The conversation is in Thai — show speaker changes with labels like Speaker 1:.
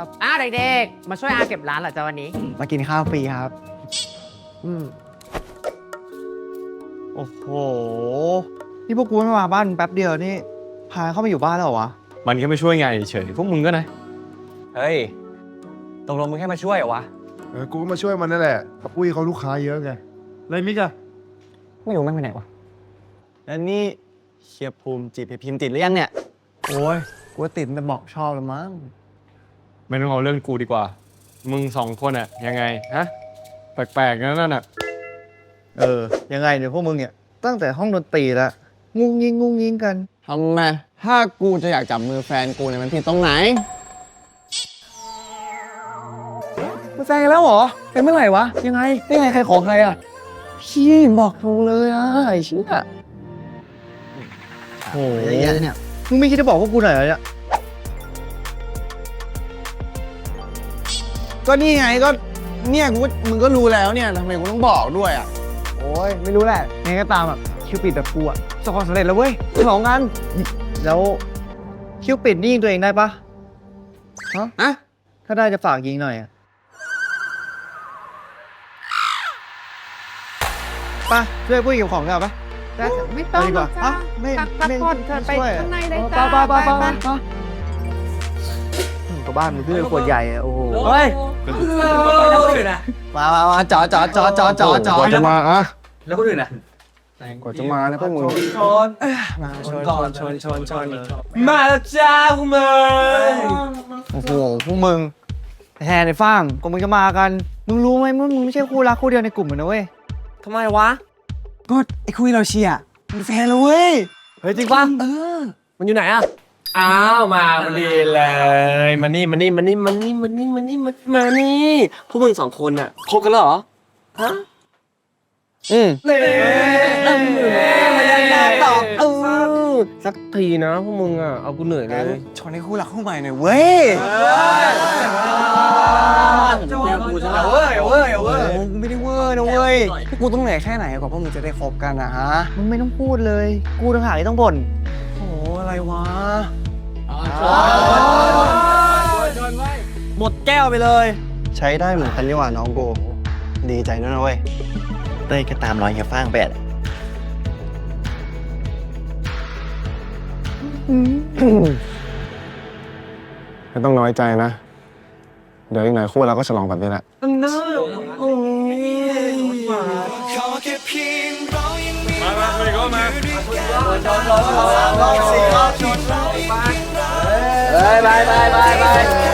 Speaker 1: ครับ
Speaker 2: อ้าวเด็กๆ มาช่วยอาเก็บร้านเหรอจ๊ะวันนี้
Speaker 1: มากินข้าวฟรีครับ
Speaker 2: อืม
Speaker 1: โอ้โห นี่พวกกูไม่มาบ้านแป๊บเดียวนี่ พาเข้ามาอยู่บ้านแล้วเหรอวะ
Speaker 3: มันแค่มาช่วยงานเฉยๆพวกมึงก็นะ
Speaker 4: เฮ้ย ตกลงมึงแค่มาช่วยเหรอวะ
Speaker 5: เออกูก็มาช่วยมันนั่นแหละกับปุ้ยเขาลูกค้าเยอะไง
Speaker 1: เลยมิกอะ
Speaker 4: ไม่รู้แม่งไปไหนวะ แล้วนี่เชียร์ภูมิจีบไอ้พิมพ์ติดหรือยังเนี่ย
Speaker 1: โอ้ยกูว่าติดแต่บอกชอบแล้วมั้ง
Speaker 3: ไม่ต้องเอาเรื่องกูดีกว่า มึงสองคนอะยังไงฮะแปลกๆนั่นน่ะ
Speaker 1: เออ ยังไงเนี่ยพวกมึงเนี่ย ตั้งแต่ห้องดนตรีแล้วงุ้งยิงงุ้งยิงกัน
Speaker 4: ทำไม ถ้ากูจะอยากจับมือแฟนกูเนี่ยมันผิดตรงไหน
Speaker 1: มาแซงกันแล้วเหรอเป็นเมื่อไหร่วะ ยังไง
Speaker 4: นี่ไงใครของใครอะ
Speaker 1: พี่บอกตรงเลยอะไอ้เชี่ย
Speaker 4: โอ้
Speaker 1: เยอะแยะเนี่ยมึงไม่คิดจะบอกพวกกูหน่อยเหรอเนี่ย
Speaker 4: ก็นี่ไงก็เนี่ยกูก็มึงก็รู้แล้วเนี่ยทำไมกูต้องบอกด้วยอะ
Speaker 1: โอ้ยไม่รู้แหละยังไงก็ตามอะคิวปิดแบบกูอะประสบความสำเร็จแล้วเว้ยสองงานแล้วคิวปิดนี่ยิงตัวเองได้ปะฮะ
Speaker 4: อะ
Speaker 1: ถ้าได้จะฝากยิงหน่อยอะไปช่วยปุ้ยเก็บของกันเอาปะ
Speaker 2: ไม่ต้อง
Speaker 1: ไปดีกว่า
Speaker 2: หรอกจ้ะ
Speaker 1: อะไม่
Speaker 2: กลับกลับ
Speaker 1: ไม่
Speaker 2: ก่อนเธอไป
Speaker 1: ช่วยอะ
Speaker 2: ข้างในเลย
Speaker 1: ไป
Speaker 2: จ้า
Speaker 1: ไปไปไปไปก็บ้านมันเพื่อนขวดใหญ่อะโอ้โห
Speaker 4: เฮ้ย มามามาจอดจอดจอดจอดจอดจอก
Speaker 5: ว่า
Speaker 4: ด
Speaker 5: จะมาอะ
Speaker 4: แล้วคนอื่นอะ
Speaker 5: กว่าจะมานะพวกมึง
Speaker 4: มาชนก่อนชนชนชนมาแล้วจ้าพวกมึง
Speaker 1: โอ้โหพวกมึงแทนในฟางก็มึงจะมากัน มึงรู้ไหมมึงมึงไม่ใช่คู่รักคู่เดียวในกลุ่มเลยนะเว้ย
Speaker 4: ทำไมวะก็ไอ้คุยเราเชียร์มันแฟนเราเว้ย
Speaker 1: เฮ้ยจริงปะ
Speaker 4: เออ
Speaker 2: มันอยู่ไหนอะ
Speaker 3: อ้าวมาพอดีเลยมานี่มานี่มานี่มานี่มานี่มานี่มามานี่พวกมึงสองคนอะคบกันแล้วเหรอฮะ
Speaker 4: อืม
Speaker 3: เล่
Speaker 4: ไม่ได้แน่ตอบเออ
Speaker 3: สักทีนะพวกมึงอะเอากูเหนื่อยเลย
Speaker 4: ชนให้คู่รักคู่ใหม่หน่อยเว้ย
Speaker 1: เอาเว้ยเอาเว้ยเอา
Speaker 4: เว้
Speaker 1: เว้
Speaker 4: ย
Speaker 1: ย
Speaker 4: ไม่ได้เว้ยนะเว้ยพวกกูต้องเหนื่อยแค่ไหนกว่าพวกมึงจะได้คบกันนะฮะ
Speaker 1: มึงไม่ต้องพูดเลย กูต่างหากที่ต้องบ่น
Speaker 4: โอ้อะไรวะ
Speaker 1: หมดแก้วไปเลย
Speaker 4: ใช้ได้เหมือนกันนี่หว่าน้องโก ดีใจด้วยนะเว้ย
Speaker 1: เต้ยก็ตามรอยเฮียฟ้างแปด
Speaker 5: ไม่ต้องน้อยใจนะ เดี๋ยวอีกหน่อยคู่เราก็ฉลองแบบนี้แหละ
Speaker 4: ไปไปไป ไปไป